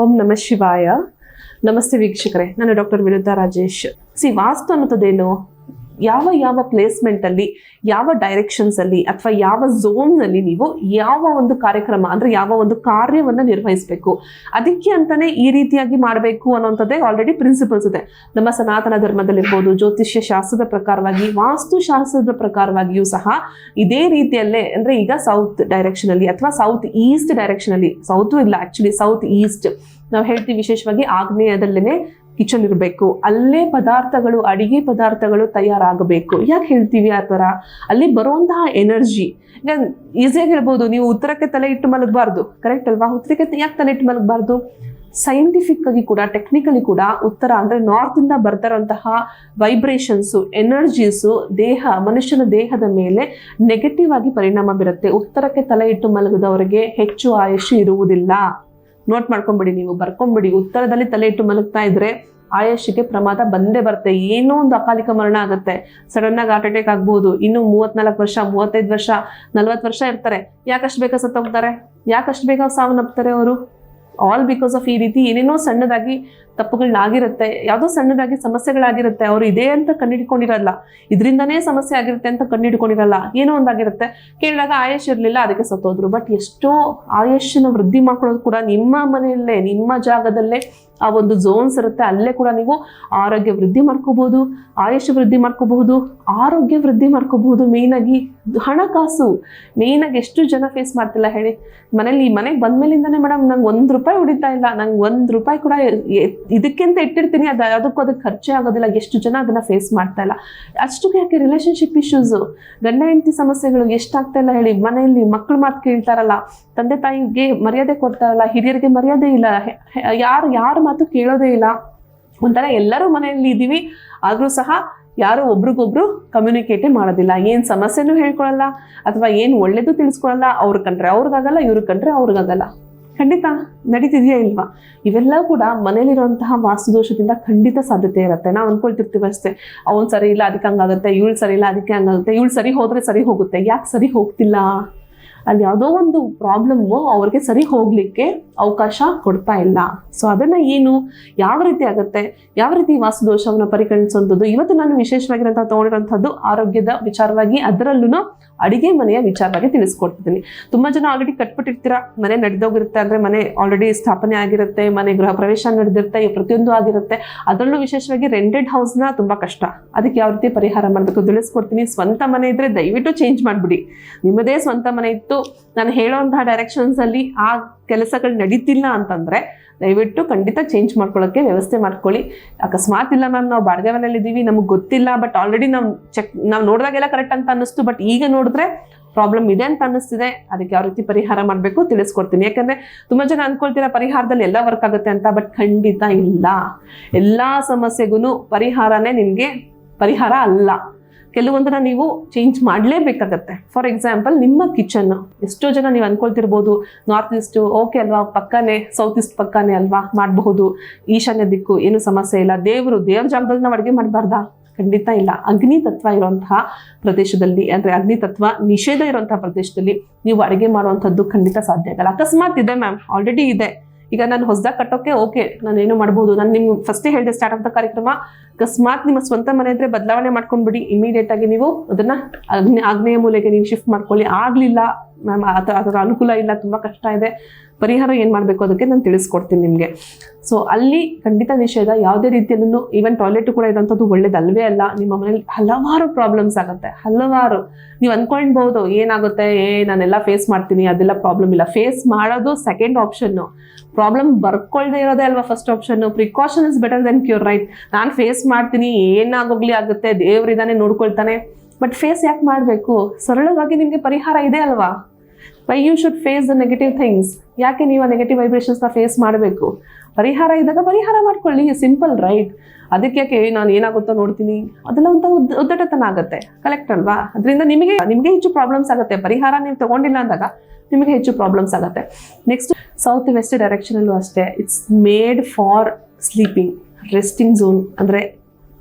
ಓಂ ನಮ ಶಿವಾಯ. ನಮಸ್ತೆ ವೀಕ್ಷಕರೇ ನಾನು ಡಾಕ್ಟರ್ ವಿರುದ್ಧ ರಾಜೇಶ್. ಸಿ ವಾಸ್ತು ಅನ್ನೋದೇನು ಯಾವ ಯಾವ ಪ್ಲೇಸ್ಮೆಂಟ್ ಅಲ್ಲಿ, ಯಾವ ಡೈರೆಕ್ಷನ್ಸ್ ಅಲ್ಲಿ ಅಥವಾ ಯಾವ ಝೋನ್ನಲ್ಲಿ ನೀವು ಯಾವ ಒಂದು ಕಾರ್ಯಕ್ರಮ ಅಂದ್ರೆ ಯಾವ ಒಂದು ಕಾರ್ಯವನ್ನ ನಿರ್ವಹಿಸಬೇಕು. ಅದಕ್ಕೆ ಅಂತಾನೆ ಈ ರೀತಿಯಾಗಿ ಮಾಡಬೇಕು ಅನ್ನೋಂಥದ್ದೇ ಆಲ್ರೆಡಿ ಪ್ರಿನ್ಸಿಪಲ್ಸ್ ಇದೆ. ನಮ್ಮ ಸನಾತನ ಧರ್ಮದಲ್ಲಿರ್ಬೋದು, ಜ್ಯೋತಿಷ್ಯ ಶಾಸ್ತ್ರದ ಪ್ರಕಾರವಾಗಿ, ವಾಸ್ತು ಶಾಸ್ತ್ರದ ಪ್ರಕಾರವಾಗಿಯೂ ಸಹ ಇದೇ ರೀತಿಯಲ್ಲೇ ಅಂದ್ರೆ ಈಗ ಸೌತ್ ಡೈರೆಕ್ಷನ್ ಅಲ್ಲಿ ಅಥವಾ ಸೌತ್ ಈಸ್ಟ್ ಡೈರೆಕ್ಷನ್ ಅಲ್ಲಿ ಸೌತ್ ಇಲ್ಲ ಆಕ್ಚುಲಿ ಸೌತ್ ಈಸ್ಟ್ ನಾವು ಹೇಳ್ತೀವಿ ವಿಶೇಷವಾಗಿ ಆಗ್ನೇಯದಲ್ಲೇನೆ ಕಿಚನ್ ಇರಬೇಕು, ಅಲ್ಲೇ ಪದಾರ್ಥಗಳು, ಅಡಿಗೆ ಪದಾರ್ಥಗಳು ತಯಾರಾಗಬೇಕು. ಯಾಕೆ ಹೇಳ್ತೀವಿ ಆ ಥರ? ಅಲ್ಲಿ ಬರುವಂತಹ ಎನರ್ಜಿ. ಈಸಿಯಾಗಿ ಹೇಳ್ಬೋದು ನೀವು ಉತ್ತರಕ್ಕೆ ತಲೆ ಇಟ್ಟು ಮಲಗಬಾರ್ದು. ಕರೆಕ್ಟ್ ಅಲ್ವಾ? ಉತ್ತರಕ್ಕೆ ಯಾಕೆ ತಲೆ ಇಟ್ಟು ಮಲಗಬಾರ್ದು? ಸೈಂಟಿಫಿಕ್ ಆಗಿ ಕೂಡ ಟೆಕ್ನಿಕಲಿ ಕೂಡ ಉತ್ತರ ಅಂದರೆ ನಾರ್ತ್ ಇಂದ ಬರ್ತಾರಂತಹ ವೈಬ್ರೇಷನ್ಸು ಎನರ್ಜೀಸು ದೇಹ, ಮನುಷ್ಯನ ದೇಹದ ಮೇಲೆ ನೆಗೆಟಿವ್ ಆಗಿ ಪರಿಣಾಮ ಬೀರುತ್ತೆ. ಉತ್ತರಕ್ಕೆ ತಲೆ ಇಟ್ಟು ಮಲಗದವರಿಗೆ ಹೆಚ್ಚು ಆಯುಷ್ಯ ಇರುವುದಿಲ್ಲ. ನೋಟ್ ಮಾಡ್ಕೊಂಬಿಡಿ ನೀವು, ಬರ್ಕೊಂಬಿಡಿ. ಉತ್ತರದಲ್ಲಿ ತಲೆ ಇಟ್ಟು ಮಲಗ್ತಾ ಇದ್ರೆ ಆಯುಷ್ಯಕ್ಕೆ ಪ್ರಮಾದ ಬಂದೇ ಬರುತ್ತೆ. ಏನೋ ಒಂದು ಅಕಾಲಿಕ ಮರಣ ಆಗುತ್ತೆ. ಸಡನ್ ಆಗಿ ಹಾರ್ಟ್ ಅಟ್ಯಾಕ್ ಆಗ್ಬೋದು. ಇನ್ನು ಮೂವತ್ನಾಲ್ಕು ವರ್ಷ, ಮೂವತ್ತೈದು ವರ್ಷ, ನಲ್ವತ್ತು ವರ್ಷ ಇರ್ತಾರೆ. ಯಾಕಷ್ಟು ಬೇಗ ಸತ್ತೋಗ್ತಾರೆ? ಯಾಕಷ್ಟು ಬೇಗ ಸಾವನ್ನಪ್ತಾರೆ ಅವರು? ಆಲ್ ಬಿಕಾಸ್ ಆಫ್ ಈ ರೀತಿ ಏನೇನೋ ಸಣ್ಣದಾಗಿ ತಪ್ಪುಗಳನ್ನಾಗಿರುತ್ತೆ, ಯಾವುದೋ ಸಣ್ಣದಾಗಿ ಸಮಸ್ಯೆಗಳಾಗಿರುತ್ತೆ, ಅವರು ಇದೇ ಅಂತ ಕಂಡಿಡ್ಕೊಂಡಿರಲ್ಲ ಇದರಿಂದನೇ ಸಮಸ್ಯೆ ಆಗಿರುತ್ತೆ ಅಂತ ಕಂಡಿಡ್ಕೊಂಡಿರಲ್ಲ ಏನೋ ಒಂದಾಗಿರುತ್ತೆ. ಕೇಳಿದಾಗ ಆಯುಷ್ ಇರಲಿಲ್ಲ, ಅದಕ್ಕೆ ಸತ್ತೋದ್ರು. ಬಟ್ ಎಷ್ಟೋ ಆಯುಷ್ನ ವೃದ್ಧಿ ಮಾಡ್ಕೊಳ್ಳೋದು ಕೂಡ ನಿಮ್ಮ ಮನೆಯಲ್ಲೇ, ನಿಮ್ಮ ಜಾಗದಲ್ಲೇ ಆ ಒಂದು ಝೋನ್ಸ್ ಇರುತ್ತೆ. ಅಲ್ಲೇ ಕೂಡ ನೀವು ಆರೋಗ್ಯ ವೃದ್ಧಿ ಮಾಡ್ಕೋಬಹುದು ಆಯುಷ್ ವೃದ್ಧಿ ಮಾಡ್ಕೋಬಹುದು, ಆರೋಗ್ಯ ವೃದ್ಧಿ ಮಾಡ್ಕೋಬಹುದು. ಮೇಯ್ನಾಗಿ ಹಣಕಾಸು. ಮೇಯ್ನಾಗಿ ಎಷ್ಟು ಜನ ಫೇಸ್ ಮಾಡ್ತಿಲ್ಲ ಹೇಳಿ. ಮನೇಲಿ ಈ ಮನೆಗೆ ಬಂದ್ಮೇಲಿಂದಾನೆ ಮೇಡಮ್ ನಂಗೆ ಒಂದು ರೂಪಾಯಿ ಉಳಿತಾ ಇಲ್ಲ, ನಂಗೆ ಒಂದು ರೂಪಾಯಿ ಕೂಡ ಎ- ಇದಕ್ಕೆ ಅಂತ ಇಟ್ಟಿರ್ತೀನಿ, ಅದು ಅದಕ್ಕೂ ಅದಕ್ಕೆ ಖರ್ಚೇ ಆಗೋದಿಲ್ಲ, ಎಷ್ಟು ಜನ ಅದನ್ನ ಫೇಸ್ ಮಾಡ್ತಾ ಇಲ್ಲ. ಅಷ್ಟಕ್ಕೆ ಯಾಕೆ ರಿಲೇಶನ್ಶಿಪ್ ಇಶ್ಯೂಸು ಗಂಡ, ಹೆಂಡತಿ ಸಮಸ್ಯೆಗಳು ಎಷ್ಟಾಗ್ತಾ ಇಲ್ಲ ಹೇಳಿ, ಮನೆಯಲ್ಲಿ ಮಕ್ಕಳು ಮಾತು ಕೇಳ್ತಾರಲ್ಲ, ತಂದೆ, ತಾಯಿಗೆ ಮರ್ಯಾದೆ ಕೊಡ್ತಾರಲ್ಲ, ಹಿರಿಯರಿಗೆ ಮರ್ಯಾದೆ ಇಲ್ಲ ಯಾರು, ಯಾರ ಮಾತು ಕೇಳೋದೇ ಇಲ್ಲ. ಒಂಥರ ಎಲ್ಲರೂ ಮನೆಯಲ್ಲಿ ಇದ್ದೀವಿ ಆದರೂ ಸಹ ಯಾರು ಒಬ್ರಿಗೊಬ್ರು ಕಮ್ಯುನಿಕೇಟೇ ಮಾಡೋದಿಲ್ಲ. ಏನು ಸಮಸ್ಯೆನೂ ಹೇಳ್ಕೊಳ್ಳಲ್ಲ ಅಥವಾ ಏನು ಒಳ್ಳೇದು ತಿಳಿಸ್ಕೊಳ್ಳಲ್ಲ ಅವ್ರ ಕಂಡ್ರೆ ಅವ್ರಿಗಾಗಲ್ಲ, ಇವ್ರ ಕಂಡ್ರೆ ಅವ್ರಿಗಾಗಲ್ಲ. ಖಂಡಿತ ನಡೀತಿದೆಯಾ ಇಲ್ವಾ? ಇವೆಲ್ಲ ಕೂಡ ಮನೇಲಿರುವಂತಹ ವಾಸ್ತುದೋಷದಿಂದ ಖಂಡಿತ ಸಾಧ್ಯತೆ ಇರುತ್ತೆ. ನಾವು ಅನ್ಕೊಳ್ತಿರ್ತೀವಿ ಅಷ್ಟೇ. ಅವನ್ ಸರಿ ಇಲ್ಲ, ಅದಕ್ಕೆ ಹಂಗಾಗುತ್ತೆ, ಇವಳು ಸರಿ ಇಲ್ಲ, ಅದಕ್ಕೆ ಹಂಗಾಗುತ್ತೆ, ಇವಳು ಸರಿ ಹೋದ್ರೆ ಸರಿ ಹೋಗುತ್ತೆ. ಯಾಕೆ ಸರಿ ಹೋಗ್ತಿಲ್ಲ? ಅಲ್ಲಿ ಯಾವುದೋ ಒಂದು ಪ್ರಾಬ್ಲಮ್ಮು ಅವ್ರಿಗೆ ಸರಿ ಹೋಗಲಿಕ್ಕೆ ಅವಕಾಶ ಕೊಡ್ತಾ ಇಲ್ಲ. ಸೊ ಅದನ್ನ ಏನು, ಯಾವ ರೀತಿ ಆಗುತ್ತೆ, ಯಾವ ರೀತಿ ವಾಸದೋಷವನ್ನು ಪರಿಗಣಿಸುವಂಥದ್ದು ಇವತ್ತು ನಾನು ವಿಶೇಷವಾಗಿರಂತ ತೊಗೊಂಡಿರೋಂಥದ್ದು ಆರೋಗ್ಯದ ವಿಚಾರವಾಗಿ ಅದರಲ್ಲೂ ಅಡಿಗೆ ಮನೆಯ ವಿಚಾರವಾಗಿ ತಿಳಿಸ್ಕೊಡ್ತಿದ್ದೀನಿ. ತುಂಬಾ ಜನ ಆಲ್ರೆಡಿ ಕಟ್ಬಿಟ್ಟಿರ್ತೀರ? ಮನೆ ನಡೆದೋಗಿರುತ್ತೆ ಅಂದ್ರೆ ಮನೆ ಆಲ್ರೆಡಿ ಸ್ಥಾಪನೆ ಆಗಿರುತ್ತೆ, ಮನೆ ಗೃಹ ಪ್ರವೇಶ ನಡೆದಿರುತ್ತೆ ಪ್ರತಿಯೊಂದು ಆಗಿರುತ್ತೆ. ಅದರಲ್ಲೂ ವಿಶೇಷವಾಗಿ ರೆಂಟೆಡ್ ಹೌಸ್ನ ತುಂಬಾ ಕಷ್ಟ. ಅದಕ್ಕೆ ಯಾವ ರೀತಿ ಪರಿಹಾರ ಮಾಡಬೇಕು ತಿಳಿಸ್ಕೊಡ್ತೀನಿ. ಸ್ವಂತ ಮನೆ ಇದ್ರೆ ದಯವಿಟ್ಟು ಚೇಂಜ್ ಮಾಡಿಬಿಡಿ. ನಿಮ್ಮದೇ ಸ್ವಂತ ಮನೆ ಇತ್ತು. ನಾನು ಹೇಳೋಂತಹ ಡೈರೆಕ್ಷನ್ಸ್ ಅಲ್ಲಿ ಆ ಕೆಲಸಗಳು ನಡೀತಿಲ್ಲ ಅಂತಂದ್ರೆ ದಯವಿಟ್ಟು ಖಂಡಿತ ಚೇಂಜ್ ಮಾಡ್ಕೊಳ್ಳೋಕ್ಕೆ ವ್ಯವಸ್ಥೆ ಮಾಡ್ಕೊಳ್ಳಿ. ಅಕಸ್ಮಾತ್ ಇಲ್ಲ ಮ್ಯಾಮ್ ನಾವು ಬಾಡಿಗೆ ಮನೇಲಿ ಇದ್ದೀವಿ ನಮಗೆ ಗೊತ್ತಿಲ್ಲ ಬಟ್ ಆಲ್ರೆಡಿ ನಾವು ಚೆಕ್ ನಾವು ನೋಡಿದಾಗೆಲ್ಲ ಕರೆಕ್ಟ್ ಅಂತ ಅನ್ನಿಸ್ತು ಬಟ್ ಈಗ ನೋಡಿದ್ರೆ ಪ್ರಾಬ್ಲಮ್ ಇದೆ ಅಂತ ಅನ್ನಿಸ್ತಿದೆ. ಅದಕ್ಕೆ ಯಾವ ರೀತಿ ಪರಿಹಾರ ಮಾಡಬೇಕು ತಿಳಿಸ್ಕೊಡ್ತೀನಿ. ಯಾಕಂದ್ರೆ ತುಂಬಾ ಜನ ಅನ್ಕೊಳ್ತೀರಾ ಪರಿಹಾರದಲ್ಲಿ ಎಲ್ಲ ವರ್ಕ್ ಆಗುತ್ತೆ ಅಂತ ಬಟ್ ಖಂಡಿತ ಇಲ್ಲ. ಎಲ್ಲ ಸಮಸ್ಯೆಗೂ ಪರಿಹಾರನೇ ನಿಮಗೆ ಪರಿಹಾರ ಅಲ್ಲ. ಕೆಲವೊಂದನ್ನ ನೀವು ಚೇಂಜ್ ಮಾಡಲೇಬೇಕಾಗತ್ತೆ. ಫಾರ್ ಎಕ್ಸಾಂಪಲ್ ನಿಮ್ಮ ಕಿಚನ್ ಎಷ್ಟೋ ಜನ ನೀವು ಅನ್ಕೊಳ್ತಿರ್ಬೋದು ನಾರ್ತ್ ಈಸ್ಟು ಓಕೆ ಅಲ್ವಾ, ಪಕ್ಕನೇ ಸೌತ್ ಈಸ್ಟ್ ಪಕ್ಕನೇ ಅಲ್ವಾ ಮಾಡಬಹುದು. ಈಶಾನ್ಯ ದಿಕ್ಕು ಏನು ಸಮಸ್ಯೆ ಇಲ್ಲ. ದೇವರು, ದೇವ್ರ ಜಾಗದಲ್ಲಿ ನಾವು ಅಡುಗೆ ಮಾಡಬಾರ್ದಾ? ಖಂಡಿತ ಇಲ್ಲ. ಅಗ್ನಿ ತತ್ವ ಇರುವಂತಹ ಪ್ರದೇಶದಲ್ಲಿ, ಅಂದರೆ ಅಗ್ನಿ ತತ್ವ ನಿಷೇಧ ಇರುವಂತಹ ಪ್ರದೇಶದಲ್ಲಿ ನೀವು ಅಡುಗೆ ಮಾಡುವಂಥದ್ದು ಖಂಡಿತ ಸಾಧ್ಯ ಆಗಲ್ಲ. ಅಕಸ್ಮಾತ್ ಇದೆ ಮ್ಯಾಮ್ ಆಲ್ರೆಡಿ ಇದೆ. ಈಗ ನಾನು ಹೊಸದಾಗಿ ಕಟ್ಟೋಕೆ ಓಕೆ ನಾನು ಏನು ಮಾಡ್ಬೋದು? ನಾನು ನಿಮ್ಗೆ ಫಸ್ಟೇ ಹೇಳಿದೆ ಸ್ಟಾರ್ಟ್ ಆಫ್ ದ ಕಾರ್ಯಕ್ರಮ, ಅಕಸ್ಮಾತ್ ನಿಮ್ಮ ಸ್ವಂತ ಮನೆ ಇದ್ರೆ ಬದಲಾವಣೆ ಮಾಡ್ಕೊಂಡ್ಬಿಡಿ ಇಮಿಡಿಯೇಟ್ ಆಗಿ ನೀವು ಅದನ್ನ ಆಗ್ನೇ ಆಗ್ನೇಯ ಮೂಲೆಗೆ ನೀವು ಶಿಫ್ಟ್ ಮಾಡ್ಕೊಳ್ಳಿ. ಆಗ್ಲಿಲ್ಲ ಮ್ಯಾಮ್ ಅದರ ಅನುಕೂಲ ಇಲ್ಲ, ತುಂಬ ಕಷ್ಟ ಇದೆ. ಪರಿಹಾರ ಏನು ಮಾಡಬೇಕು ಅದಕ್ಕೆ ನಾನು ತಿಳಿಸ್ಕೊಡ್ತೀನಿ ನಿಮಗೆ. ಸೊ ಅಲ್ಲಿ ಖಂಡಿತ ನಿಷೇಧ, ಯಾವುದೇ ರೀತಿಯಲ್ಲೂ ಈವನ್ ಟಾಯ್ಲೆಟ್ ಕೂಡ ಇರೋಂಥದ್ದು ಒಳ್ಳೇದಲ್ವೇ ಅಲ್ಲ, ನಿಮ್ಮ ಮನೇಲಿ ಹಲವಾರು ಪ್ರಾಬ್ಲಮ್ಸ್ ಆಗುತ್ತೆ, ಹಲವಾರು. ನೀವು ಅಂದ್ಕೊಳ್ಬೋದು ಏನಾಗುತ್ತೆ, ಏ, ನಾನೆಲ್ಲ ಫೇಸ್ ಮಾಡ್ತೀನಿ, ಅದೆಲ್ಲ ಪ್ರಾಬ್ಲಮ್ ಇಲ್ಲ. ಫೇಸ್ ಮಾಡೋದು ಸೆಕೆಂಡ್ ಆಪ್ಷನ್ನು ಪ್ರಾಬ್ಲಮ್ ಬರ್ಕೊಳ್ದೇ ಇರೋದೇ ಅಲ್ವಾ first option precaution is better then cure right ನಾನು ಫೇಸ್ ಮಾಡ್ತೀನಿ, ಏನಾಗೋಗ್ಲಿ ಆಗುತ್ತೆ ದೇವ್ರಿದಾನೆ ನೋಡ್ಕೊಳ್ತಾನೆ. ಬಟ್ ಫೇಸ್ ಯಾಕೆ ಮಾಡಬೇಕು? ಸರಳವಾಗಿ ನಿಮಗೆ ಪರಿಹಾರ ಇದೆ ಅಲ್ವಾ? Why you should face the negative things ಯಾಕೆ ನೀವು ಆ ನೆಗೆಟಿವ್ ವೈಬ್ರೇಷನ್ಸ್ನ ಫೇಸ್ ಮಾಡಬೇಕು? ಪರಿಹಾರ ಇದ್ದಾಗ ಪರಿಹಾರ ಮಾಡ್ಕೊಳ್ಳಿ. ಸಿಂಪಲ್ ರೈಟ್ ಅದಕ್ಕೆ ನಾನು ಏನಾಗುತ್ತೋ ನೋಡ್ತೀನಿ. ಅದೆಲ್ಲ ಒಂದು ಉದ್- ಉದ್ದಟತನ ಆಗುತ್ತೆ. ಕಲೆಕ್ಟ್ ಅಲ್ವಾ? ಅದರಿಂದ ನಿಮಗೆ ನಿಮಗೆ ಹೆಚ್ಚು ಪ್ರಾಬ್ಲಮ್ಸ್ ಆಗುತ್ತೆ. ಪರಿಹಾರ ನೀವು ತಗೊಂಡಿಲ್ಲ ಅಂದಾಗ ನಿಮಗೆ ಹೆಚ್ಚು ಪ್ರಾಬ್ಲಮ್ಸ್ ಆಗುತ್ತೆ. ನೆಕ್ಸ್ಟ್ ಸೌತ್ ವೆಸ್ಟ್ ಡೈರೆಕ್ಷನಲ್ಲೂ ಅಷ್ಟೇ. It's made for sleeping resting zone ಅಂದರೆ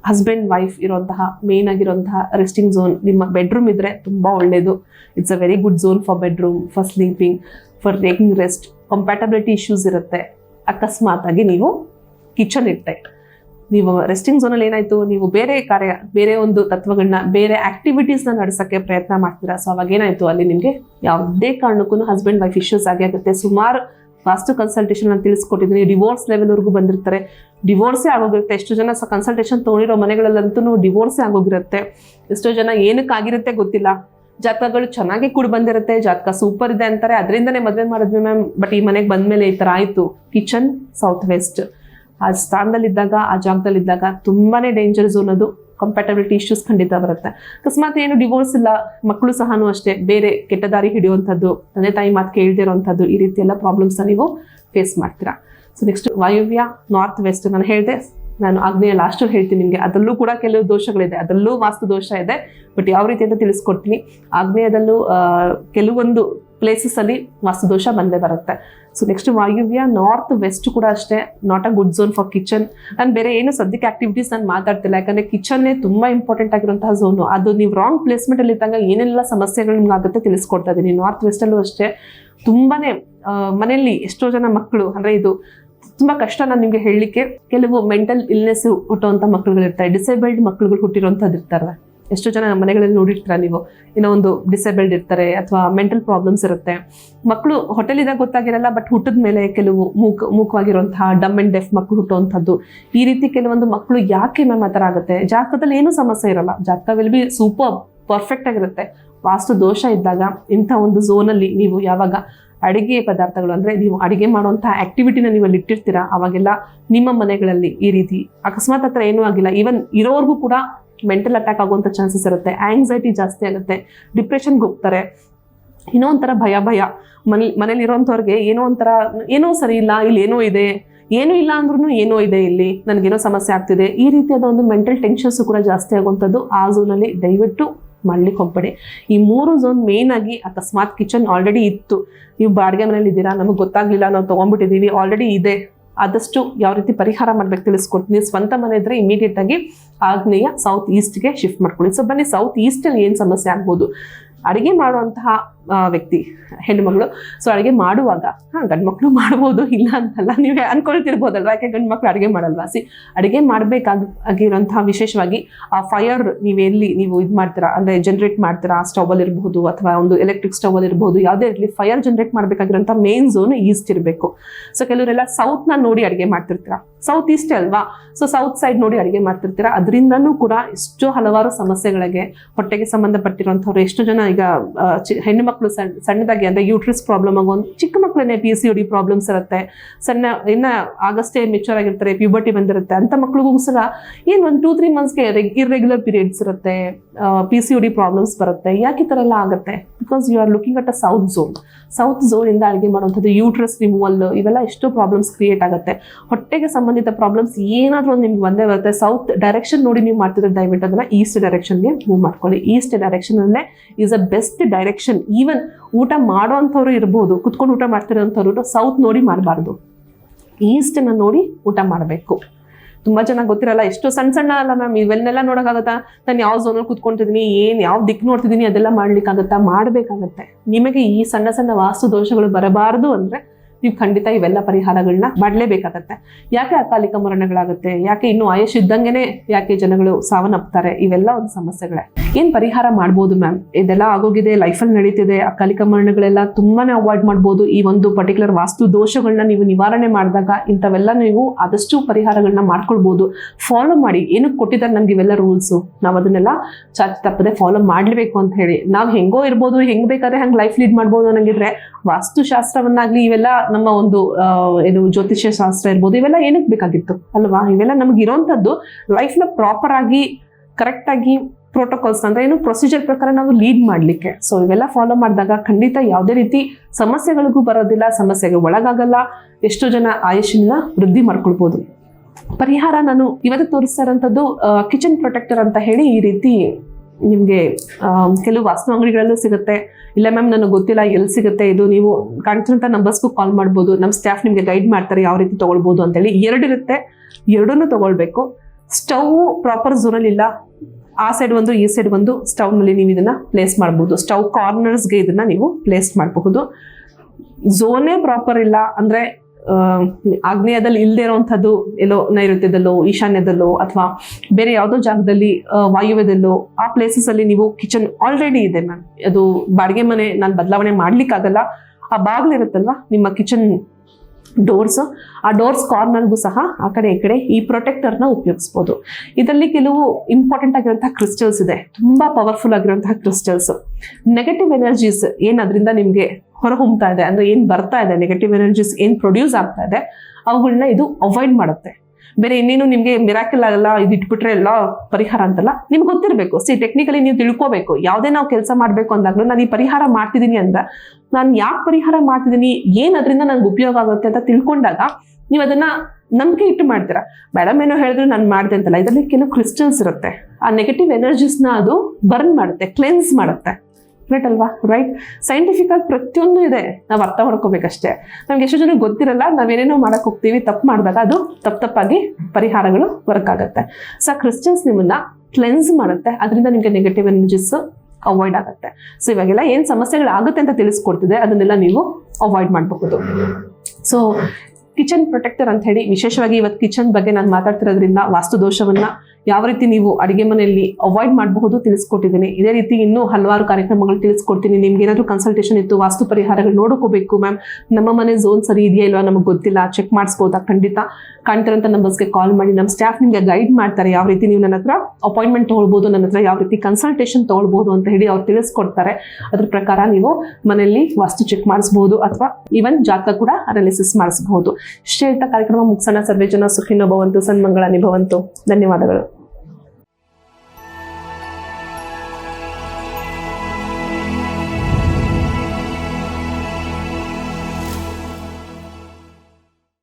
ಹಸ್ಬೆಂಡ್ ವೈಫ್ ಇರೋಂತಹ ಮೇನ್ ಆಗಿರುವಂತಹ ರೆಸ್ಟಿಂಗ್ ಝೋನ್ ನಿಮ್ಮ ಬೆಡ್ರೂಮ್ ಇದ್ರೆ ತುಂಬ ಒಳ್ಳೆಯದು it's a very good zone for bedroom for sleeping for taking rest compatibility issues ಇರುತ್ತೆ. ಅಕಸ್ಮಾತಾಗಿ ನೀವು ಕಿಚನ್ ಇಟ್ಟೆ ನೀವು ರೆಸ್ಟಿಂಗ್ ಝೋನಲ್ಲಿ ಏನಾಯ್ತು? ನೀವು ಬೇರೆ ಕಾರ್ಯ, ಬೇರೆ ಒಂದು ತತ್ವಗಳನ್ನ ಬೇರೆ ಆಕ್ಟಿವಿಟೀಸ್ನ ನಡೆಸೋಕ್ಕೆ ಪ್ರಯತ್ನ ಮಾಡ್ತೀರಾ? ಸೊ ಅವಾಗ ಏನಾಯ್ತು ಅಲ್ಲಿ ನಿಮಗೆ ಯಾವುದೇ ಕಾರಣಕ್ಕೂ ಹಸ್ಬೆಂಡ್ ವೈಫ್ ಇಶ್ಯೂಸ್ ಆಗಿ ಆಗುತ್ತೆ. ಸುಮಾರು ವಾಸ್ತು ಕನ್ಸಲ್ಟೇಷನ್ ನಾನು ತಿಳಿಸ್ಕೊಟ್ಟಿದ್ದೀನಿ. ಡಿವೋರ್ಸ್ ಲೆವೆಲ್ವರೆಗೂ ಬಂದಿರ್ತಾರೆ. ಡಿವೋರ್ಸೇ ಆಗೋಗಿರುತ್ತೆ. ಎಷ್ಟು ಜನ ಸ ಕನ್ಸಲ್ಟೇಷನ್ ತೊಗೊಂಡಿರೋ ಮನೆಗಳಲ್ಲಂತೂ ಡಿವೋರ್ಸೇ ಆಗೋಗಿರುತ್ತೆ. ಎಷ್ಟೋ ಜನ ಏನಕ್ಕೆ ಆಗಿರುತ್ತೆ ಗೊತ್ತಿಲ್ಲ. ಜಾತಕಗಳು ಚೆನ್ನಾಗಿ ಕೂಡ ಬಂದಿರುತ್ತೆ. ಜಾತಕ ಸೂಪರ್ ಇದೆ ಅಂತಾರೆ. ಅದರಿಂದನೇ ಮದುವೆ ಮಾಡಿದ್ವಿ ಮ್ಯಾಮ್ ಬಟ್ ಈ ಮನೆಗೆ ಬಂದ್ಮೇಲೆ ಈ ಥರ ಆಯಿತು. ಕಿಚನ್ ಸೌತ್ ವೆಸ್ಟ್ ಆ ಸ್ಥಾನದಲ್ಲಿದ್ದಾಗ, ಆ ಜಾಗದಲ್ಲಿದ್ದಾಗ ತುಂಬಾ ಡೇಂಜರ್ ಝೋನ್ ಅದು ಕಂಪ್ಯಾಟಬಿಲಿಟಿ ಇಶ್ಯೂಸ್ ಖಂಡಿತ ಬರುತ್ತೆ. ಅಕಸ್ಮಾತ್ ಏನು ಡಿವೋರ್ಸ್ ಇಲ್ಲ, ಮಕ್ಕಳು ಸಹ ಅಷ್ಟೇ, ಬೇರೆ ಕೆಟ್ಟ ದಾರಿ ಹಿಡಿಯುವಂಥದ್ದು, ತಂದೆ ತಾಯಿ ಮಾತು ಕೇಳದೇ ಇರೋವಂಥದ್ದು ಈ ರೀತಿ ಎಲ್ಲ ಪ್ರಾಬ್ಲಮ್ಸ್ನ ನೀವು ಫೇಸ್ ಮಾಡ್ತೀರಾ. ಸೊ ನೆಕ್ಸ್ಟ್ ವಾಯುವ್ಯ ನಾರ್ತ್ ವೆಸ್ಟ್ ನಾನು ಹೇಳಿದೆ, ನಾನು ಆಗ್ನೇಯ ಲಾಸ್ಟ್ ಹೇಳ್ತೀನಿ ನಿಮಗೆ. ಅದರಲ್ಲೂ ಕೂಡ ಕೆಲವು ದೋಷಗಳಿದೆ, ಅದರಲ್ಲೂ ವಾಸ್ತು ದೋಷ ಇದೆ ಬಟ್ ಯಾವ ರೀತಿ ಅಂತ ತಿಳಿಸ್ಕೊಡ್ತೀನಿ. ಆಗ್ನೇಯದಲ್ಲೂ ಕೆಲವೊಂದು ಪ್ಲೇಸಸ್ ಅಲ್ಲಿ ವಾಸ್ತು ದೋಷ ಬಂದೇ ಬರುತ್ತೆ. ಸೊ ನೆಕ್ಸ್ಟ್ ವಾಯುವ್ಯ ನಾರ್ತ್ ವೆಸ್ಟ್ ಕೂಡ ಅಷ್ಟೇ. Not a good zone for kitchen ನಾನು ಬೇರೆ ಏನು ಸದ್ಯಕ್ಕೆ ಆಕ್ಟಿವಿಟೀಸ್ ನಾನು ಮಾತಾಡ್ತಿಲ್ಲ. ಯಾಕಂದ್ರೆ ಕಿಚನ್ನೇ ತುಂಬಾ ಇಂಪಾರ್ಟೆಂಟ್ ಆಗಿರುವಂತಹ ಝೋನು ಅದು ನೀವು ರಾಂಗ್ ಪ್ಲೇಸ್ಮೆಂಟ್ ಅಲ್ಲಿ ಇದ್ದಾಗ ಏನೆಲ್ಲ ಸಮಸ್ಯೆಗಳು ನಿಮ್ಗೆ ಆಗುತ್ತೆ ತಿಳಿಸ್ಕೊಡ್ತಾ ಇದ್ದೀನಿ ನಾರ್ತ್ ವೆಸ್ಟಲ್ಲೂ ಅಷ್ಟೇ. ತುಂಬಾನೇ ಮನೆಯಲ್ಲಿ ಎಷ್ಟೋ ಜನ ಮಕ್ಕಳು ಅಂದ್ರೆ ಇದು ತುಂಬಾ ಕಷ್ಟ ನಾನು ನಿಮ್ಗೆ ಹೇಳಲಿಕ್ಕೆ. ಕೆಲವು ಮೆಂಟಲ್ ಇಲ್ನೆಸ್ ಹುಟ್ಟುವಂತ ಮಕ್ಕಳುಗಳಿರ್ತಾರೆ ಡಿಸೇಬಲ್ಡ್ ಮಕ್ಕಳುಗಳು ಹುಟ್ಟಿರೋಂಥದ್ದು ಇರ್ತಾರೆ ಎಷ್ಟೋ ಜನ ನಮ್ಮ ಮನೆಗಳಲ್ಲಿ ನೋಡಿರ್ತೀರ ನೀವು? ಏನೋ ಒಂದು ಡಿಸೇಬಲ್ಡ್ ಇರ್ತಾರೆ ಅಥವಾ ಮೆಂಟಲ್ ಪ್ರಾಬ್ಲಮ್ಸ್ ಇರುತ್ತೆ. ಮಕ್ಕಳು ಹೋಟೆಲಿದಾಗ ಗೊತ್ತಾಗಿರಲ್ಲ ಬಟ್ ಹುಟ್ಟಿದ ಮೇಲೆ ಕೆಲವು ಮೂಕ್, ಮೂಕವಾಗಿರುವಂತಹ ಡಮ್ ಅಂಡ್ ಡೆಫ್ ಮಕ್ಕಳು ಹುಟ್ಟುವಂಥದ್ದು. ಈ ರೀತಿ ಕೆಲವೊಂದು ಮಕ್ಕಳು ಯಾಕೆ ಮ್ಯಾಮ್ ಆ ಥರ ಆಗುತ್ತೆ? ಜಾತಕದಲ್ಲಿ ಏನೂ ಸಮಸ್ಯೆ ಇರಲ್ಲ. ಜಾತಕ ವಿಲ್ ಬಿ ಸೂಪರ್ ಪರ್ಫೆಕ್ಟ್ ಆಗಿರುತ್ತೆ. ವಾಸ್ತು ದೋಷ ಇದ್ದಾಗ ಇಂಥ ಒಂದು ಝೋನಲ್ಲಿ ನೀವು ಯಾವಾಗ ಅಡಿಗೆ ಪದಾರ್ಥಗಳು ಅಂದರೆ ನೀವು ಅಡಿಗೆ ಮಾಡುವಂಥ ಆಕ್ಟಿವಿಟಿನ ನೀವು ಅಲ್ಲಿ ಇಟ್ಟಿರ್ತೀರಾ? ಅವಾಗೆಲ್ಲ ನಿಮ್ಮ ಮನೆಗಳಲ್ಲಿ ಈ ರೀತಿ. ಅಕಸ್ಮಾತ್ ಹತ್ರ ಏನೂ ಆಗಿಲ್ಲ. ಈವನ್ ಇರೋರ್ಗೂ ಕೂಡ ಮೆಂಟಲ್ ಅಟ್ಯಾಕ್ ಆಗುವಂಥ ಚಾನ್ಸಸ್ ಇರುತ್ತೆ ಆಂಗ್ಸೈಟಿ ಜಾಸ್ತಿ ಆಗುತ್ತೆ ಡಿಪ್ರೆಷನ್ಗೆ ಹೋಗ್ತಾರೆ. ಏನೋ ಒಂಥರ ಭಯ ಭಯ. ಮನೆ, ಮನೇಲಿ ಇರೋಂಥವ್ರಿಗೆ ಏನೋ ಒಂಥರ, ಏನೋ ಸರಿ ಇಲ್ಲ, ಇಲ್ಲಿ ಏನೋ ಇದೆ, ಏನೂ ಇಲ್ಲ ಅಂದ್ರೂ ಏನೋ ಇದೆ ಇಲ್ಲಿ, ನನಗೇನೋ ಸಮಸ್ಯೆ ಆಗ್ತಿದೆ. ಈ ರೀತಿಯಾದ ಒಂದು ಮೆಂಟಲ್ ಟೆನ್ಷನ್ಸ್ ಕೂಡ ಜಾಸ್ತಿ ಆಗುವಂಥದ್ದು ಆ ಝೋನಲ್ಲಿ ದಯವಿಟ್ಟು ಮಾಡ್ಲಿಕ್ಕೆ ಹೋಗ್ಬೇಡಿ. ಈ ಮೂರು ಝೋನ್ ಮೇನ್ ಆಗಿ ಅಕಸ್ಮಾತ್ ಕಿಚನ್ ಆಲ್ರೆಡಿ ಇತ್ತು. ನೀವು ಬಾಡಿಗೆ ಮನೇಲಿ ಇದ್ದೀರಾ, ನಮಗೆ ಗೊತ್ತಾಗ್ಲಿಲ್ಲ, ನಾವು ತೊಗೊಂಡ್ಬಿಟ್ಟಿದ್ದೀವಿ ಆಲ್ರೆಡಿ ಇದೆ. ಆದಷ್ಟು ಯಾವ ರೀತಿ ಪರಿಹಾರ ಮಾಡ್ಬೇಕು ತಿಳಿಸ್ಕೊಡ್ತೀನಿ. ಸ್ವಂತ ಮನೆ ಇದ್ರೆ ಇಮಿಡಿಯೇಟ್ ಆಗಿ ಆಗ್ನೇಯ ಸೌತ್ ಈಸ್ಟ್ಗೆ ಶಿಫ್ಟ್ ಮಾಡ್ಕೊಳ್ಳಿ. ಸೊ ಬನ್ನಿ ಸೌತ್ ಈಸ್ಟಲ್ಲಿ ಏನು ಸಮಸ್ಯೆ ಆಗ್ಬೋದು? ಅಡುಗೆ ಮಾಡುವಂತಹ ವ್ಯಕ್ತಿ, ಹೆಣ್ಣುಮಗಳು. ಸೊ ಅಡುಗೆ ಮಾಡುವಾಗ, ಹಾಂ, ಗಂಡ್ಮಕ್ಳು ಮಾಡ್ಬೋದು, ಇಲ್ಲ ಅಂತಲ್ಲ, ನೀವೇ ಅನ್ಕೊಳ್ತಿರ್ಬೋದಲ್ವಾ? ಯಾಕೆ ಗಂಡು ಮಕ್ಕಳು ಅಡುಗೆ ಮಾಡಲ್ವಾ? ಸಿ ಅಡುಗೆ ಮಾಡಬೇಕಾಗಿ, ಆಗಿರುವಂತಹ ವಿಶೇಷವಾಗಿ, ಆ ಫೈರ್ ನೀವೆಲ್ಲಿ ನೀವು ಇದು ಮಾಡ್ತೀರಾ? ಅಂದರೆ ಜನರೇಟ್ ಮಾಡ್ತೀರಾ? ಸ್ಟವಲ್ಲಿ ಇರಬಹುದು ಅಥವಾ ಒಂದು ಎಲೆಕ್ಟ್ರಿಕ್ ಸ್ಟವಲ್ಲಿ ಇರಬಹುದು ಯಾವುದೇ ಇರಲಿ ಫೈರ್ ಜನರೇಟ್ ಮಾಡಬೇಕಾಗಿರೋಂಥ ಮೇನ್ ಝೋನ್ ಈಸ್ಟ್ ಇರಬೇಕು. ಸೊ ಕೆಲವರೆಲ್ಲ ಸೌತ್ನ ನೋಡಿ ಅಡುಗೆ ಮಾಡ್ತಿರ್ತೀರಾ? ಸೌತ್ ಈಸ್ಟ್ ಅಲ್ವಾ? ಸೊ ಸೌತ್ ಸೈಡ್ ನೋಡಿ ಅಡುಗೆ ಮಾಡ್ತಿರ್ತೀರಾ? ಅದರಿಂದನೂ ಕೂಡ ಎಷ್ಟೋ ಹಲವಾರು ಸಮಸ್ಯೆಗಳಿಗೆ, ಹೊಟ್ಟೆಗೆ ಸಂಬಂಧಪಟ್ಟಿರುವಂಥವ್ರು ಎಷ್ಟು ಜನ ಈಗ ಹೆಣ್ಣು ಮಕ್ಕಳು ಸಣ್ಣ ಸಣ್ಣದಾಗಿ ಅಂದರೆ ಯೂಟ್ರಿಸ್ ಪ್ರಾಬ್ಲಮ್ ಆಗೋ ಒಂದು ಚಿಕ್ಕ ಮಕ್ಕಳೇ ಪಿ ಸಿ ಡಿ ಪ್ರಾಬ್ಲಮ್ಸ್ ಇರುತ್ತೆ. ಸಣ್ಣ, ಇನ್ನ ಆಗಷ್ಟೇ ಮೆಚೂರ್ ಆಗಿರ್ತಾರೆ ಪ್ಯೂಬರ್ಟಿ ಬಂದಿರುತ್ತೆ, ಅಂತ ಮಕ್ಳಿಗೂ ಸಹ ಏನು ಒಂದು ಟೂ ತ್ರೀ ಮಂತ್ಸ್ಗೆ ಇರ್ರೆಗ್ಯುಲರ್ ಪೀರಿಯಡ್ಸ್ ಇರುತ್ತೆ ಪಿ ಸಿ ಡಿ ಪ್ರಾಬ್ಲಮ್ಸ್ ಬರುತ್ತೆ. ಯಾಕೆ ಈ ಥರ ಎಲ್ಲ ಆಗುತ್ತೆ? Because you are looking at a south zone south ಝೋನಿಂದ ಅಡುಗೆ ಮಾಡುವಂಥದ್ದು ಯೂಟ್ರಸ್ ರಿಮೂವಲ್ ಇವೆಲ್ಲ ಎಷ್ಟೋ ಪ್ರಾಬ್ಲಮ್ಸ್ ಕ್ರಿಯೇಟ್ ಆಗುತ್ತೆ. ಹೊಟ್ಟೆಗೆ ಸಂಬಂಧಿತ ಪ್ರಾಬ್ಲಮ್ಸ್ ಏನಾದರೂ ಒಂದು ನಿಮ್ಗೆ ಬಂದೇ ಬರುತ್ತೆ. ಸೌತ್ ಡೈರೆಕ್ಷನ್ ನೋಡಿ ನೀವು ಮಾಡ್ತಿದ್ರೆ ದಯವಿಟ್ಟು ಅದನ್ನ ಈಸ್ಟ್ ಡೈರೆಕ್ಷನ್ಗೆ ಮೂವ್ ಮಾಡ್ಕೊಳ್ಳಿ. East ಡೈರೆಕ್ಷನಲ್ಲೇ is a best direction even ಊಟ ಮಾಡೋವಂಥವ್ರು ಇರ್ಬೋದು, ಕುತ್ಕೊಂಡು ಊಟ ಮಾಡ್ತಿರೋಂಥವ್ರು ಸೌತ್ ನೋಡಿ ಮಾಡಬಾರ್ದು. ಈಸ್ಟನ್ನ ನೋಡಿ ಊಟ ಮಾಡಬೇಕು. ತುಂಬ ಜನ ಗೊತ್ತಿರಲ್ಲ, ಎಷ್ಟು ಸಣ್ಣ ಸಣ್ಣ ಅಲ್ಲ ಮ್ಯಾಮ್ ಇವೆಲ್ಲೆಲ್ಲ ನೋಡೋಕ್ಕಾಗತ್ತಾ ನಾನು ಯಾವ ಝೋನಲ್ಲಿ ಕುತ್ಕೊಂತಿದ್ದೀನಿ ಏನು ಯಾವ ದಿಕ್ಕು ನೋಡ್ತಿದ್ದೀನಿ ಅದೆಲ್ಲ ಮಾಡ್ಲಿಕ್ಕಾಗತ್ತಾ? ಮಾಡಬೇಕಾಗತ್ತೆ. ನಿಮಗೆ ಈ ಸಣ್ಣ ಸಣ್ಣ ವಾಸ್ತು ದೋಷಗಳು ಬರಬಾರ್ದು ಅಂದ್ರೆ ನೀವು ಖಂಡಿತ ಇವೆಲ್ಲ ಪರಿಹಾರಗಳನ್ನ ಮಾಡಲೇಬೇಕಾಗತ್ತೆ. ಯಾಕೆ ಅಕಾಲಿಕ ಮರಣಗಳಾಗುತ್ತೆ? ಯಾಕೆ ಇನ್ನು ಆಯುಷ್ ಇದ್ದಂಗೆನೆ ಯಾಕೆ ಜನಗಳು ಸಾವನ್ನಪ್ತಾರೆ? ಇವೆಲ್ಲ ಒಂದು ಸಮಸ್ಯೆಗಳೇ. ಏನ್ ಪರಿಹಾರ ಮಾಡ್ಬೋದು ಮ್ಯಾಮ್? ಇದೆಲ್ಲ ಆಗೋಗಿದೆ, ಲೈಫಲ್ಲಿ ನಡೀತಿದೆ, ಅಕಾಲಿಕ ಮರಣಗಳೆಲ್ಲ ತುಂಬಾನೇ ಅವಾಯ್ಡ್ ಮಾಡ್ಬೋದು. ಈ ಒಂದು ಪರ್ಟಿಕ್ಯುಲರ್ ವಾಸ್ತು ದೋಷಗಳನ್ನ ನೀವು ನಿವಾರಣೆ ಮಾಡಿದಾಗ ಇಂಥವೆಲ್ಲ ನೀವು ಆದಷ್ಟು ಪರಿಹಾರಗಳನ್ನ ಮಾಡ್ಕೊಳ್ಬೋದು. ಫಾಲೋ ಮಾಡಿ. ಏನಕ್ಕೆ ಕೊಟ್ಟಿದ್ದಾರೆ ನಮ್ಗೆ ಇವೆಲ್ಲ ರೂಲ್ಸು ನಾವು ಅದನ್ನೆಲ್ಲ ಚಾಚ್ ತಪ್ಪದೆ ಫಾಲೋ ಮಾಡಲೇಬೇಕು ಅಂತ ಹೇಳಿ. ನಾವು ಹೆಂಗೋ ಇರ್ಬೋದು, ಹೆಂಗ್ ಬೇಕಾದ್ರೆ ಹಂಗೆ ಲೈಫ್ ಲೀಡ್ ಮಾಡ್ಬೋದು ಅನ್ನಂಗಿದ್ರೆ ವಾಸ್ತುಶಾಸ್ತ್ರವನ್ನಾಗ್ಲಿ ಇವೆಲ್ಲ ನಮ್ಮ ಒಂದು ಇದು ಜ್ಯೋತಿಷ್ಯ ಶಾಸ್ತ್ರ ಇರ್ಬೋದು, ಇವೆಲ್ಲ ಏನಕ್ಕೆ ಬೇಕಾಗಿತ್ತು ಅಲ್ವಾ? ಇವೆಲ್ಲ ನಮ್ಗೆ ಇರೋಂಥದ್ದು ಲೈಫ್ನ ಪ್ರಾಪರ್ ಆಗಿ ಕರೆಕ್ಟ್ ಆಗಿ ಪ್ರೋಟೋಕಾಲ್ಸ್ ಅಂದ್ರೆ ಏನು ಪ್ರೊಸೀಜರ್ ಪ್ರಕಾರ ನಾವು ಲೀಡ್ ಮಾಡಲಿಕ್ಕೆ. ಸೊ ಇವೆಲ್ಲ ಫಾಲೋ ಮಾಡಿದಾಗ ಖಂಡಿತ ಯಾವುದೇ ರೀತಿ ಸಮಸ್ಯೆಗಳಿಗೂ ಬರೋದಿಲ್ಲ, ಸಮಸ್ಯೆಗೆ ಒಳಗಾಗಲ್ಲ, ಎಷ್ಟೋ ಜನ ಆಯುಷನ್ನ ವೃದ್ಧಿ ಮಾಡ್ಕೊಳ್ಬೋದು. ಪರಿಹಾರ ನಾನು ಇವತ್ತು ತೋರಿಸ್ತಾ ಇರೋಂಥದ್ದು ಕಿಚನ್ ಪ್ರೊಟೆಕ್ಟರ್ ಅಂತ ಹೇಳಿ ಈ ರೀತಿ ನಿಮಗೆ ಕೆಲವು ವಾಸ್ತು ಅಂಗಡಿಗಳಲ್ಲೂ ಸಿಗುತ್ತೆ. ಇಲ್ಲ ಮ್ಯಾಮ್, ನನಗೆ ಗೊತ್ತಿಲ್ಲ, ಎಲ್ಲಿ ಸಿಗುತ್ತೆ ಇದು? ನೀವು ಕಾಣ್ತಿರೋಂಥ ನಂಬರ್ಸ್ಗೂ ಕಾಲ್ ಮಾಡ್ಬೋದು. ನಮ್ಮ ಸ್ಟಾಫ್ ನಿಮಗೆ ಗೈಡ್ ಮಾಡ್ತಾರೆ, ಯಾವ ರೀತಿ ತೊಗೊಳ್ಬೋದು ಅಂತೇಳಿ. ಎರಡು ಇರುತ್ತೆ. ಎರಡನ್ನು ತೊಗೊಳ್ಬೇಕು. ಸ್ಟವ್ ಪ್ರಾಪರ್ ಝೋನಲ್ಲಿಲ್ಲ ಆ ಸೈಡ್ ಒಂದು, ಈ ಸೈಡ್ ಒಂದು ಸ್ಟವ್ನಲ್ಲಿ ನೀವು ಇದನ್ನ ಪ್ಲೇಸ್ ಮಾಡ್ಬೋದು. ಸ್ಟವ್ ಕಾರ್ನರ್ಸ್ಗೆ ಇದನ್ನ ನೀವು ಪ್ಲೇಸ್ ಮಾಡಬಹುದು. ಝೋನೇ ಪ್ರಾಪರ್ ಇಲ್ಲ. ಅಂದ್ರೆ ಆಗ್ನೇಯದಲ್ಲಿ ಇಲ್ಲದೆ ಇರುವಂಥದ್ದು ಎಲ್ಲೋ ನೈಋತ್ಯದಲ್ಲೋ, ಈಶಾನ್ಯದಲ್ಲೋ, ಅಥವಾ ಬೇರೆ ಯಾವುದೋ ಜಾಗದಲ್ಲಿ ವಾಯುವ್ಯದಲ್ಲೋ, ಆ ಪ್ಲೇಸಸ್ ಅಲ್ಲಿ ನೀವು ಕಿಚನ್ ಆಲ್ರೆಡಿ ಇದೆ ಮ್ಯಾಮ್ ಅದು ಬಾಡಿಗೆ ಮನೆ ನಾನು ಬದಲಾವಣೆ ಮಾಡ್ಲಿಕ್ಕಾಗಲ್ಲ. ಆ ಬಾಗಿಲು ಇರುತ್ತಲ್ವಾ? ನಿಮ್ಮ ಕಿಚನ್ ಡೋರ್ಸ್ ಆ ಡೋರ್ಸ್ ಕಾರ್ನರ್ಗೂ ಸಹ ಆ ಕಡೆ ಈ ಕಡೆ ಈ ಪ್ರೊಟೆಕ್ಟರ್ನ ಉಪಯೋಗಿಸ್ಬೋದು. ಇದರಲ್ಲಿ ಕೆಲವು ಇಂಪಾರ್ಟೆಂಟ್ ಆಗಿರುವಂತಹ ಕ್ರಿಸ್ಟಲ್ಸ್ ಇದೆ. ತುಂಬಾ ಪವರ್ಫುಲ್ ಆಗಿರುವಂತಹ ಕ್ರಿಸ್ಟಲ್ಸ್ ನೆಗೆಟಿವ್ ಎನರ್ಜೀಸ್ ಏನ್ ಅದರಿಂದ ನಿಮ್ಗೆ ಹೊರಹೊಮ್ತಾ ಇದೆ? ಅಂದ್ರೆ ಏನು ಬರ್ತಾ ಇದೆ? ನೆಗೆಟಿವ್ ಎನರ್ಜೀಸ್ ಏನ್ ಪ್ರೊಡ್ಯೂಸ್ ಆಗ್ತಾ ಇದೆ? ಅವುಗಳನ್ನ ಇದು ಅವಾಯ್ಡ್ ಮಾಡುತ್ತೆ. ಬೇರೆ ಇನ್ನೇನು ನಿಮ್ಗೆ ಮಿರಾಕಲ್ ಆಗಲ್ಲ, ಇದು ಇಟ್ಬಿಟ್ರೆ ಎಲ್ಲ ಪರಿಹಾರ ಅಂತಲ್ಲ? ನಿಮ್ಗೆ ಗೊತ್ತಿರಬೇಕು. ಸಿ ಟೆಕ್ನಿಕಲಿ ನೀವು ತಿಳ್ಕೋಬೇಕು. ಯಾವುದೇ ನಾವು ಕೆಲಸ ಮಾಡಬೇಕು ಅಂದಾಗ್ಲೂ ನಾನು ಈ ಪರಿಹಾರ ಮಾಡ್ತಿದ್ದೀನಿ ಅಂದ್ರೆ ನಾನು ಯಾಕೆ ಪರಿಹಾರ ಮಾಡ್ತಿದ್ದೀನಿ ಏನ್ ಅದರಿಂದ ನನ್ಗೆ ಉಪಯೋಗ ಆಗುತ್ತೆ ಅಂತ ತಿಳ್ಕೊಂಡಾಗ ನೀವು ಅದನ್ನ ನಂಬಿಕೆ ಇಟ್ಟು ಮಾಡ್ತೀರಾ? ಮೇಡಮ್ ಏನೋ ಹೇಳಿದ್ರು ನಾನು ಮಾಡಿದೆ ಅಂತಲ್ಲ, ಇದರಲ್ಲಿ ಕೆಲವು ಕ್ರಿಸ್ಟಲ್ಸ್ ಇರುತ್ತೆ. ಆ ನೆಗೆಟಿವ್ ಎನರ್ಜೀಸ್ನ ಅದು ಬರ್ನ್ ಮಾಡುತ್ತೆ ಕ್ಲೆನ್ಸ್ ಮಾಡುತ್ತೆ. ರೈಟ್ ಅಲ್ವಾ ರೈಟ್ ಸೈಂಟಿಫಿಕ್ ಆಗಿ ಪ್ರತಿಯೊಂದು ಇದೆ. ನಾವು ಅರ್ಥ ಮಾಡ್ಕೋಬೇಕಷ್ಟೇ. ನಮ್ಗೆ ಎಷ್ಟು ಜನ ಗೊತ್ತಿರಲ್ಲ, ನಾವೇನೇನೋ ಮಾಡಕ್ ಹೋಗ್ತೀವಿ, ತಪ್ಪು ಮಾಡಿದಾಗ ಅದು ತಪ್ಪು ತಪ್ಪಾಗಿ ಪರಿಹಾರಗಳು ವರ್ಕ್ ಆಗುತ್ತೆ ಸೊ ಕ್ರಿಶ್ಚಿಯನ್ಸ್ ನಿಮ್ಮನ್ನ ಕ್ಲೆನ್ಸ್ ಮಾಡುತ್ತೆ. ಅದರಿಂದ ನಿಮಗೆ ನೆಗೆಟಿವ್ ಎನರ್ಜೀಸ್ ಅವಾಯ್ಡ್ ಆಗುತ್ತೆ. ಸೊ ಇವಾಗೆಲ್ಲ ಏನು ಸಮಸ್ಯೆಗಳು ಆಗುತ್ತೆ ಅಂತ ತಿಳಿಸ್ಕೊಡ್ತಿದೆ, ಅದನ್ನೆಲ್ಲ ನೀವು ಅವಾಯ್ಡ್ ಮಾಡಬಹುದು. ಸೊ ಕಿಚನ್ ಪ್ರೊಟೆಕ್ಟರ್ ಅಂತ ಹೇಳಿ, ವಿಶೇಷವಾಗಿ ಇವತ್ತು ಕಿಚನ್ ಬಗ್ಗೆ ನಾನು ಮಾತಾಡ್ತಿರೋದ್ರಿಂದ ವಾಸ್ತು ದೋಷವನ್ನ ಯಾವ ರೀತಿ ನೀವು ಅಡಿಗೆ ಮನೆಯಲ್ಲಿ ಅವಾಯ್ಡ್ ಮಾಡಬಹುದು ತಿಳಿಸ್ಕೊಟ್ಟಿದ್ದೀನಿ. ಇದೇ ರೀತಿ ಇನ್ನೂ ಹಲವಾರು ಕಾರ್ಯಕ್ರಮಗಳು ತಿಳಿಸ್ಕೊಡ್ತೀನಿ. ನಿಮ್ಗೆ ಏನಾದರೂ ಕನ್ಸಲ್ಟೇಷನ್ ಇತ್ತು, ವಾಸ್ತು ಪರಿಹಾರಗಳು ನೋಡ್ಕೋಬೇಕು ಮ್ಯಾಮ್ ನಮ್ಮ ಮನೆ ಝೋನ್ ಸರಿ ಇದೆಯಾ ಇಲ್ವಾ ನಮಗೆ ಗೊತ್ತಿಲ್ಲ ಚೆಕ್ ಮಾಡಿಸ್ಬೋದಾ? ಖಂಡಿತ ಕಾಣ್ತಿರೋಂಥ ನಂಬರ್ಸ್ಗೆ ಕಾಲ್ ಮಾಡಿ, ನಮ್ಮ ಸ್ಟಾಫ್ ನಿಮಗೆ ಗೈಡ್ ಮಾಡ್ತಾರೆ ಯಾವ ರೀತಿ ನೀವು ನನ್ನ ಹತ್ರ ಅಪಾಯಿಂಟ್ಮೆಂಟ್ ತೊಗೊಳ್ಬೋದು, ನನ್ನ ಹತ್ರ ಯಾವ ರೀತಿ ಕನ್ಸಲ್ಟೇಷನ್ ತೊಗೊಳ್ಬೋದು ಅಂತ ಹೇಳಿ ಅವ್ರು ತಿಳಿಸ್ಕೊಡ್ತಾರೆ. ಅದ್ರ ಪ್ರಕಾರ ನೀವು ಮನೆಯಲ್ಲಿ ವಾಸ್ತು ಚೆಕ್ ಮಾಡಿಸ್ಬೋದು ಅಥವಾ ಈವನ್ ಜಾತಕ ಕೂಡ ಅನಾಲಿಸಿಸ್ ಮಾಡಿಸಬಹುದು ಹೇಳ್ತಾ ಕಾರ್ಯಕ್ರಮ ಮುಗಿಸೋಣ ಸರ್ವೇ ಜನ ಸುಖಿನೋ ಭವಂತು ಸನ್ಮಂಗಳ ನಿಭವಂತು ಧನ್ಯವಾದಗಳು.